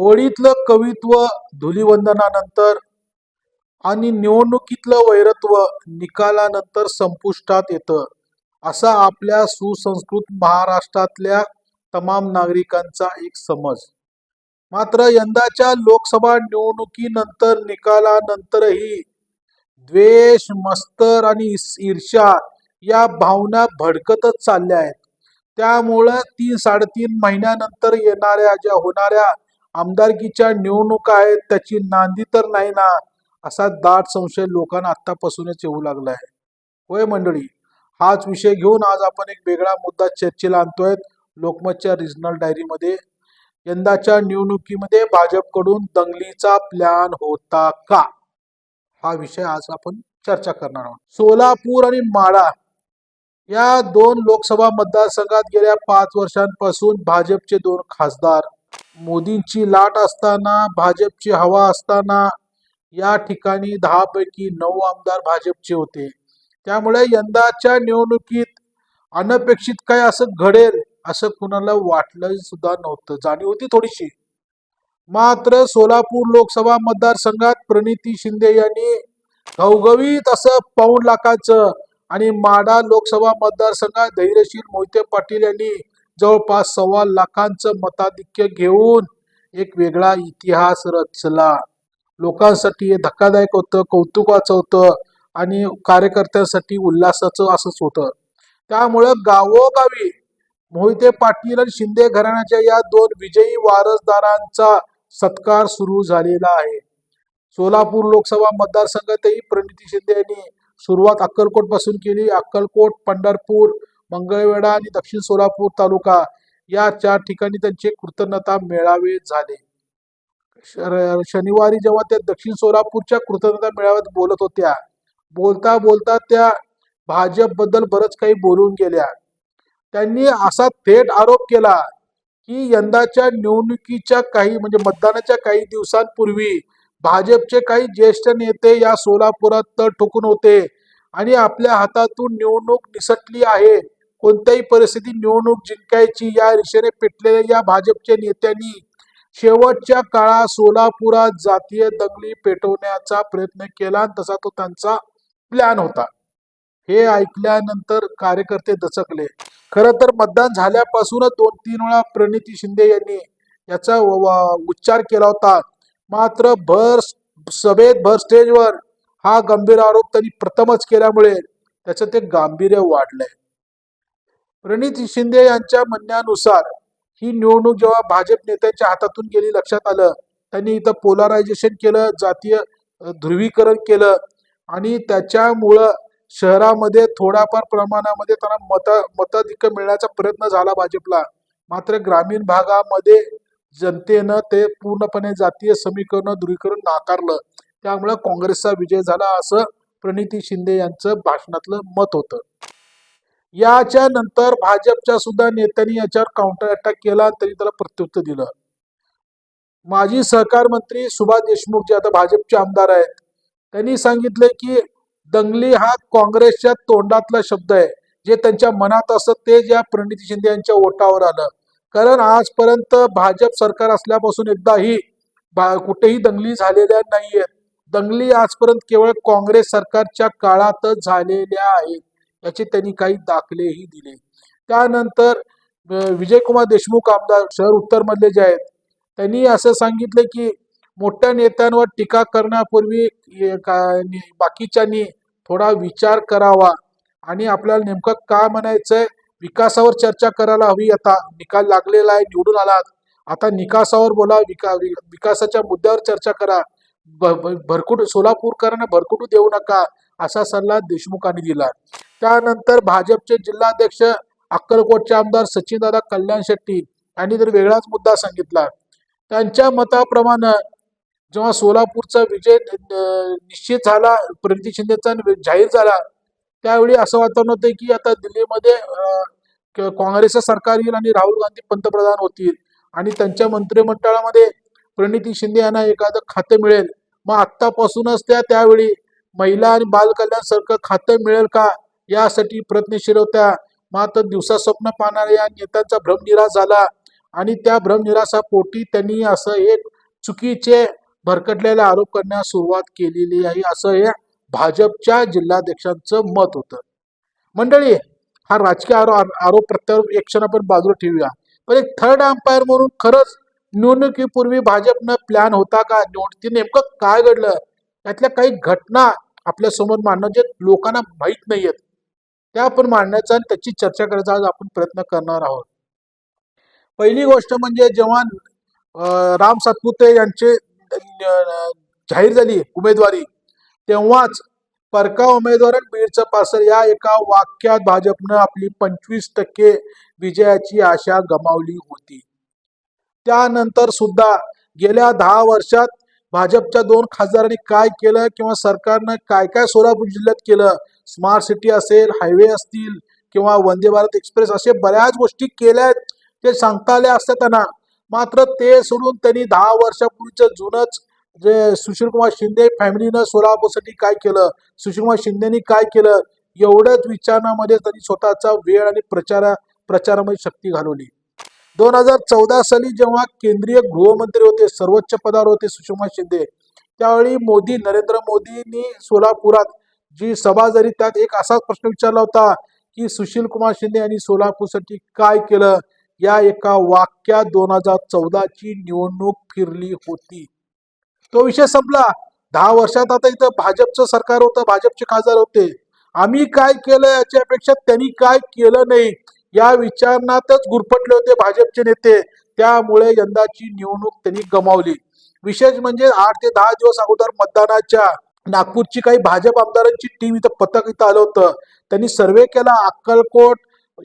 होळीतलं कवित्व धुलिवंदनानंतर आणि निवडणुकीतलं वैरत्व निकालानंतर संपुष्टात येतं असा आपल्या सुसंस्कृत महाराष्ट्रातल्या तमाम नागरिकांचा एक समज. मात्र यंदाच्या लोकसभा निवडणुकीनंतर निकालानंतरही द्वेष मस्तर आणि ईर्षा ईर्ष्या या भावना भडकतच चालल्या आहेत. त्यामुळं तीन साडेतीन महिन्यानंतर येणाऱ्या ज्या होणाऱ्या आमदारकीच्या निवडणुका आहेत त्याची नांदी तर नाही ना असा दाट संशय लोकांना आतापासूनच येऊ लागला आहे. होय मंडळी हाच विषय घेऊन आज आपण एक वेगळा मुद्दा चर्चेला आणतोय लोकमतच्या रिजनल डायरीमध्ये. यंदाच्या निवडणुकीमध्ये भाजपकडून दंगलीचा प्लॅन होता का? हा विषय आज आपण चर्चा करणार आहोत. सोलापूर आणि माळा या दोन लोकसभा मतदारसंघात गेल्या पाच वर्षांपासून भाजपचे दोन खासदार मोदींची लाट असताना भाजपची हवा असताना या ठिकाणी दहापैकी नऊ आमदार भाजपचे होते. त्यामुळे यंदाच्या निवडणुकीत अनपेक्षित काय असं घडेल असं कुणाला वाटलं सुद्धा नव्हतं. जाणीव होती थोडीशी. मात्र सोलापूर लोकसभा मतदारसंघात प्रणिती शिंदे यांनी घवघवीत असं पाऊण लाखाचं आणि माडा लोकसभा मतदारसंघात धैर्यशील मोहिते पाटील यांनी जवळपास सव्वा लाखांचं मताधिक्य घेऊन एक वेगळा इतिहास रचला. लोकांसाठी हे धक्कादायक होतं कौतुकाचं होतं आणि कार्यकर्त्यांसाठी उल्हासाचं असंच होतं. त्यामुळं गावोगावी मोहिते पाटील आणि शिंदे घराण्याच्या या दोन विजयी वारसदारांचा सत्कार सुरू झालेला आहे. सोलापूर लोकसभा मतदारसंघातही प्रणिती शिंदे यांनी सुरुवात अक्कलकोटपासून केली. अक्कलकोट पंढरपूर मंगळवेढा आणि दक्षिण सोलापूर तालुका या चार ठिकाणी त्यांचे कृतज्ञता मेळावे झाले. शनिवारी जेव्हा त्या दक्षिण सोलापूरच्या कृतज्ञता मेळाव्यात बोलत होत्या बोलता बोलता त्या भाजपबद्दल बरंच काही बोलून गेल्या. त्यांनी असा थेट आरोप केला की यंदाच्या निवडणुकीच्या काही म्हणजे मतदानाच्या काही दिवसांपूर्वी भाजपचे काही ज्येष्ठ नेते या सोलापुरात तळ ठोकून होते आणि आपल्या हातातून निवडणूक निसटली आहे. कोणत्याही परिस्थितीत निवडणूक जिंकायची या दिशेने पेटलेल्या या भाजपच्या नेत्यांनी शेवटच्या काळात सोलापुरात जातीय दंगली पेटवण्याचा प्रयत्न केला आणि तसा तो त्यांचा प्लॅन होता. हे ऐकल्यानंतर कार्यकर्ते दचकले. खरं तर मतदान झाल्यापासूनच दोन तीन वेळा प्रणिती शिंदे यांनी याचा व- उच्चार केला होता. मात्र भर सभेत भर स्टेजवर हा गंभीर आरोप त्यांनी प्रथमच केल्यामुळे त्याचं ते गांभीर्य वाढलंय. प्रणित शिंदे यांच्या म्हणण्यानुसार ही निवडणूक जेव्हा भाजप नेत्यांच्या हातातून गेली लक्षात आलं. त्यांनी इथं पोलरायझेशन केलं जातीय ध्रुवीकरण केलं आणि त्याच्यामुळं शहरामध्ये थोड्याफार प्रमाणामध्ये त्यांना मत मताधिक्य मिळण्याचा प्रयत्न झाला भाजपला. मात्र ग्रामीण भागामध्ये जनतेनं ते पूर्णपणे जातीय समीकरण ध्रुवीकरण नाकारलं. त्यामुळं काँग्रेसचा विजय झाला असं प्रणिती शिंदे यांचं भाषणातलं मत होतं. याच्या नंतर भाजपच्या सुद्धा नेत्यांनी याच्यावर काउंटर अटॅक केला तरी त्याला प्रत्युत्तर दिलं. माजी सहकार मंत्री सुभाष देशमुख जे आता भाजपचे आमदार आहेत त्यांनी सांगितले की दंगली हा काँग्रेसच्या तोंडातला शब्द आहे. जे त्यांच्या मनात असत ते ज्या प्रणिती शिंदे यांच्या ओटावर आलं. कारण आजपर्यंत भाजप सरकार असल्यापासून एकदाही भा- कुठेही दंगली झालेल्या नाहीयेत. दंगली आजपर्यंत केवळ काँग्रेस सरकारच्या काळातच झालेल्या आहेत. याचे त्यांनी काही दाखलेही दिले. त्यानंतर विजयकुमार देशमुख आमदार शहर उत्तरमधले जे आहेत त्यांनी असं सांगितले की मोठ्या नेत्यांवर टीका करण्यापूर्वी का- बाकीच्यांनी थोडा विचार करावा आणि आपल्याला नेमकं काय म्हणायचंय विकासावर चर्चा करायला हवी. आता निकाल लागलेला आहे निवडून आलात आता निकासावर बोला विका विकासाच्या मुद्द्यावर चर्चा करा. भ- भरकुट सोलापूरकरांना भरकुटू देऊ नका. असा सल्ला देशमुखांनी दिला. त्यानंतर भाजपचे जिल्हाध्यक्ष अक्कलकोटचे आमदार सचिनदादा कल्याण शेट्टी यांनी तर वेगळाच मुद्दा सांगितला. त्यांच्या मताप्रमाणे जेव्हा सोलापूरचा विजय निश्चित झाला प्रणिती शिंदेचा जाहीर झाला त्यावेळी असं वातावरण होतं की आता दिल्लीमध्ये काँग्रेसचं सरकार येईल आणि राहुल गांधी पंतप्रधान होतील आणि त्यांच्या मंत्रिमंडळामध्ये प्रणिती शिंदे यांना एखादं खातं मिळेल. मग आत्तापासूनच त्या त्यावेळी महिला आणि बाल कल्याण खातं मिळेल का? यासाठी प्रयत्नशील होत्या मात्र दिवसा स्वप्न पाहणाऱ्या या नेत्यांचा भ्रमनिराश झाला आणि त्या भ्रमनिरासापोटी त्यांनी असं एक चुकीचे भरकटलेले आरोप करण्यास सुरुवात केलेली आहे असं हे भाजपच्या जिल्हाध्यक्षांचं मत होतं. मंडळी हा राजकीय आरो आरोप प्रत्यारोप एक क्षण आपण बाजूला ठेवूया. पण एक थर्ड अंपायर म्हणून खरंच निवडणुकीपूर्वी भाजपनं प्लॅन होता का? निवडती नेमकं काय घडलं? त्यातल्या काही घटना आपल्यासमोर मांडणं जे लोकांना माहीत नाहीयेत त्या आपण मांडण्याचा आणि त्याची चर्चा करायचा आज आपण प्रयत्न करणार आहोत. पहिली गोष्ट म्हणजे जेव्हा राम सातपुते यांचे जाहीर झाली उमेदवारी तेव्हाच परका उमेदवार आणि बीडचं पासर या एका वाक्यात भाजपनं आपली पंचवीस टक्के विजयाची आशा गमावली होती. त्यानंतर सुद्धा गेल्या दहा वर्षात भाजपच्या दोन खासदारांनी काय केलं किंवा सरकारनं काय काय सोलापूर जिल्ह्यात केलं? स्मार्ट सिटी असेल हायवे असतील किंवा वंदे भारत एक्सप्रेस असे बऱ्याच गोष्टी केल्या आहेत. ते सांगता आल्या असत्या त्यांना मात्र ते सोडून त्यांनी दहा वर्षापूर्वीचं जुनंच जे सुशीलकुमार शिंदे फॅमिलीनं सोलापूरसाठी काय केलं? सुशीलकुमार शिंदेनी काय केलं? एवढंच विचारणामध्ये त्यांनी स्वतःचा वेळ आणि प्रचारा प्रचारामध्ये शक्ती घालवली. दोन हजार चौदा साली जेव्हा केंद्रीय गृहमंत्री होते सर्वोच्च पदावर होते सुषमा शिंदे त्यावेळी मोदी नरेंद्र मोदींनी सोलापुरात जी सभा झाली त्यात एक असाच प्रश्न विचारला होता की सुशील कुमार शिंदे यांनी सोलापूरसाठी काय केलं? या एका वाक्यात दोन हजार चौदाची निवडणूक फिरली होती. तो विषय संपला. दहा वर्षात आता इथं भाजपचं सरकार होतं भाजपचे खासदार होते. आम्ही काय केलं याच्यापेक्षा त्यांनी काय केलं नाही? या विचारणातच गुरफटले होते भाजपचे नेते. त्यामुळे यंदाची निवडणूक त्यांनी गमावली. विशेष म्हणजे आठ ते दहा दिवस अगोदर मतदानाच्या नागपूरची काही भाजप आमदारांची टीम इथं पथक इथं आलं होतं. त्यांनी सर्वे केला. अक्कलकोट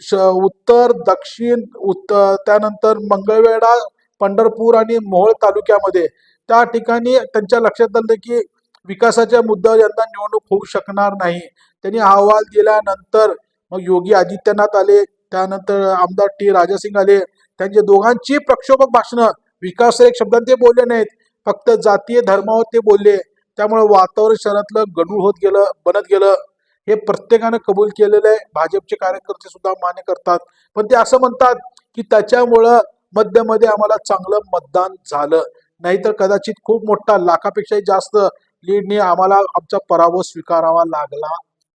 श- उत्तर दक्षिण उत्तर त्यानंतर मंगळवेढा पंढरपूर आणि मोहोळ तालुक्यामध्ये. त्या ठिकाणी त्यांच्या लक्षात आलं की विकासाच्या मुद्द्यावर यंदा निवडणूक होऊ शकणार नाही. त्यांनी अहवाल दिल्यानंतर मग योगी आदित्यनाथ आले. त्यानंतर आमदार टी राजासिंग आले त्यांचे दोघांची प्रक्षोभक भाषणं. विकास एक शब्दात ते बोलले नाहीत फक्त जातीय धर्मावर ते बोलले. त्यामुळे वातावरण शहरातलं गडूळ होत गेलं बनत गेलं. हे प्रत्येकानं कबूल केलेलं आहे. भाजपचे कार्यकर्ते सुद्धा मान्य करतात. पण ते असं म्हणतात की त्याच्यामुळं मध्यमध्ये आम्हाला चांगलं मतदान झालं. नाहीतर कदाचित खूप मोठा लाखापेक्षाही जास्त लीडने आम्हाला आमचा पराभव स्वीकारावा लागला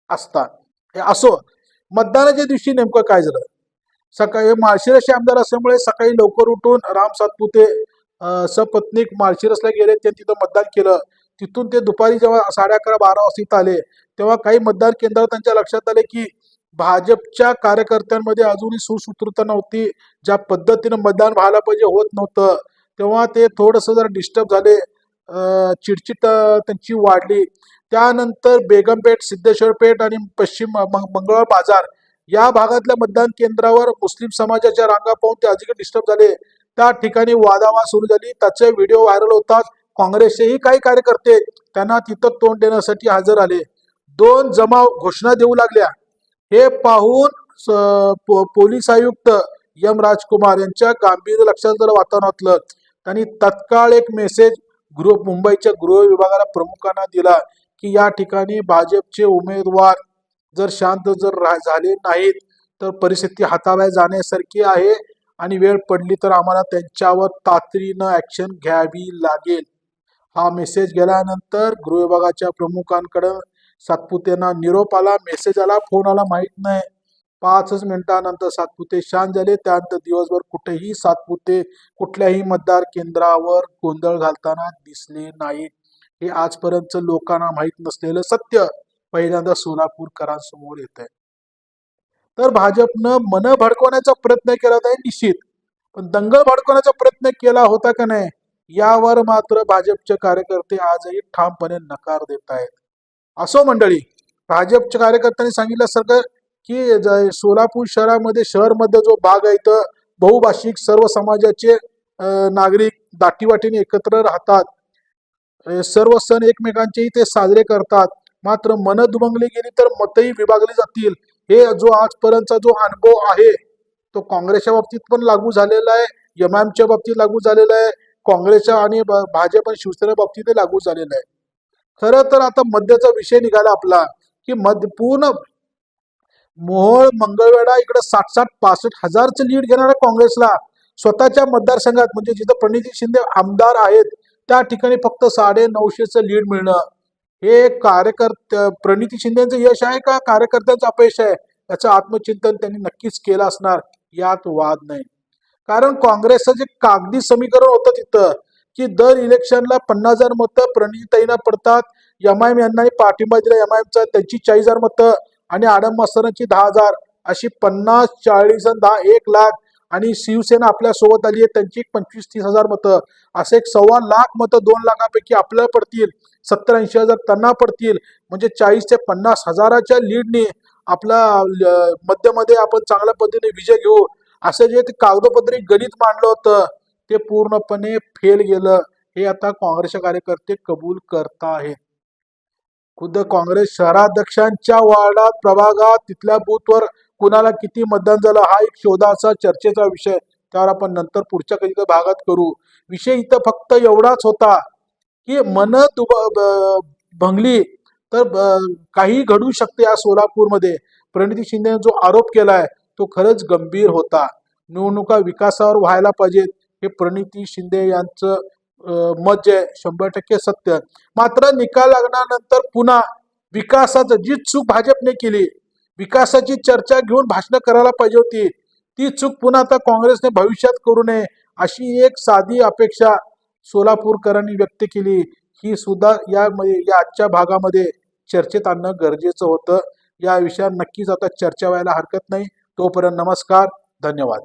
असता. हे असो मतदानाच्या दिवशी नेमकं काय झालं? सकाळी माळशिरसचे आमदार असल्यामुळे सकाळी लवकर उठून राम सातपुते सपत्नीक माळशिरसला गेले. त्यांनी तिथं मतदान केलं. तिथून ते दुपारी जेव्हा साडे अकरा बारा वाजता इथं आले तेव्हा काही मतदान केंद्रावर त्यांच्या लक्षात आले की भाजपच्या कार्यकर्त्यांमध्ये अजूनही सुसूत्रता नव्हती. ज्या पद्धतीनं मतदान व्हायला पाहिजे होत नव्हतं. तेव्हा ते थोडंसं जरा डिस्टर्ब झाले. चिडचिड त्यांची वाढली. त्यानंतर बेगमपेठ सिद्धेश्वर पेठ आणि पश्चिम मंग- मंगळवार बाजार या भागातल्या मतदान केंद्रावर मुस्लिम समाजाच्या रांगा पाहून ते अधिक डिस्टर्ब झाले. त्या ठिकाणी वादावाद सुरू झाली. त्याचे व्हिडिओ व्हायरल होतात काँग्रेसचेही काही कार्यकर्ते त्यांना तिथं तोंड देण्यासाठी हजर आले. दोन जमाव घोषणा देऊ लागल्या. हे पाहून स- पो- पोलीस आयुक्त एम राजकुमार यांच्या गांभीर्य लक्षात जर वातावरणातलं. त्यांनी तत्काळ एक मेसेज गृह मुंबईच्या गृह विभागाला प्रमुखांना दिला. की या ठिकाणी भाजपचे उमेदवार जर शांत जर रा- झाले नाहीत तर परिस्थिती हाताबाहेर जाण्यासारखी आहे आणि वेळ पडली तर आम्हाला त्यांच्यावर तातडीनं ऍक्शन घ्यावी लागेल. हा मेसेज गेल्यानंतर गृह विभागाच्या प्रमुखांकडं सातपुतेंना निरोप आला. मेसेज आला फोन आला माहीत नाही. पाचच मिनिटानंतर सातपुते शांत झाले. त्यानंतर दिवसभर कुठेही सातपुते कुठल्याही मतदार केंद्रावर गोंधळ घालताना दिसले नाहीत. हे आजपर्यंत लोकांना माहीत नसलेलं सत्य पहिल्यांदा सोलापूरकरांसमोर येत आहे तर भाजपनं मन भडकवण्याचा प्रयत्न केला तर निश्चित पण दंगल भडकवण्याचा प्रयत्न केला होता का नाही यावर मात्र भाजपचे कार्यकर्ते आजही ठामपणे नकार देत आहेत. असो मंडळी भाजपच्या कार्यकर्त्यांनी सांगितलं सगळं की सोलापूर शहरामध्ये शहरमध्ये जो भाग आहे तर बहुभाषिक सर्व समाजाचे नागरिक दाटीवाटीने एकत्र राहतात. सर्व सण एकमेकांचे इथे साजरे करतात. मात्र मन दुमंगली गेली तर मतही विभागली जातील. हे जो आजपर्यंतचा जो अनुभव आहे तो काँग्रेसच्या बाबतीत पण लागू झालेला आहे एम बाबतीत लागू झालेला आहे काँग्रेसच्या आणि भाजप आणि शिवसेने बाबतीत लागू झालेला आहे. खरं तर आता मध्याचा विषय निघाला आपला की मध्य पूर्ण मोहोळ मंगळवेढा इकडे साठ साठ पासष्ट हजारचं लीड घेणारा काँग्रेसला स्वतःच्या मतदारसंघात म्हणजे जिथं प्रणिती शिंदे आमदार आहेत त्या ठिकाणी फक्त साडे नऊशेचं लीड मिळणं. हे कार्यकर्त प्रणिती शिंदेचं यश आहे का कार्यकर्त्यांचं अपयश आहे? याचं आत्मचिंतन त्यांनी नक्कीच केलं असणार यात वाद नाही. कारण काँग्रेसचं जे कागदी समीकरण होतं तिथं की दर इलेक्शनला पन्नास हजार मतं प्रणिताईंना पडतात एम आय एम पाठिंबा दिला एम आय एमचा त्यांची चाळीस हजार मतं आणि आडम मस्तरांची दहा हजार अशी पन्नास चाळीस आणि दहा एक लाख आणि शिवसेना आपल्यासोबत आली आहे त्यांची एक पंचवीस तीस हजार मतं असे एक सव्वा लाख मतं दोन लाखापैकी आपल्याला पडतील सत्तर ऐंशी हजार त्यांना पडतील म्हणजे चाळीस ते पन्नास हजाराच्या लीडने आपला मध्यमध्ये आपण चांगल्या पद्धतीने विजय घेऊ असं जे ते कागदोपत्री गणित मांडलं होतं ते पूर्णपणे फेल गेलं हे आता काँग्रेसचे कार्यकर्ते कबूल करत आहेत. खुद्द काँग्रेस शहराध्यक्षांच्या वार्डात प्रभागात तिथल्या बूथवर कुणाला किती मतदान झालं हा एक शोधाचा चर्चेचा विषय त्यावर आपण नंतर पुढच्या कधी भागात करू. विषय इथं फक्त एवढाच होता की मन दुब ब- भंगली तर ब- काही घडू शकते या सोलापूरमध्ये. प्रणिती शिंदेने जो आरोप केलाय तो खरंच गंभीर होता. निवडणुका विकासावर व्हायला पाहिजेत. हे प्रणिती शिंदे यांचं मत जे आहे शंभर टक्के सत्य मात्र निकाल लागल्यानंतर पुन्हा विकासाचं जी चूक भाजपने केली. विकासाची चर्चा घेऊन भाषणं करायला पाहिजे होती. ती चूक पुन्हा आता काँग्रेसने भविष्यात करू नये अशी एक साधी अपेक्षा सोलापूरकरांनी व्यक्त केली. ही सुद्धा यामध्ये या आजच्या भागामध्ये चर्चेत आणणं गरजेचं होतं. या विषयावर नक्कीच आता चर्चा व्हायला हरकत नाही. तोपर्यंत नमस्कार धन्यवाद.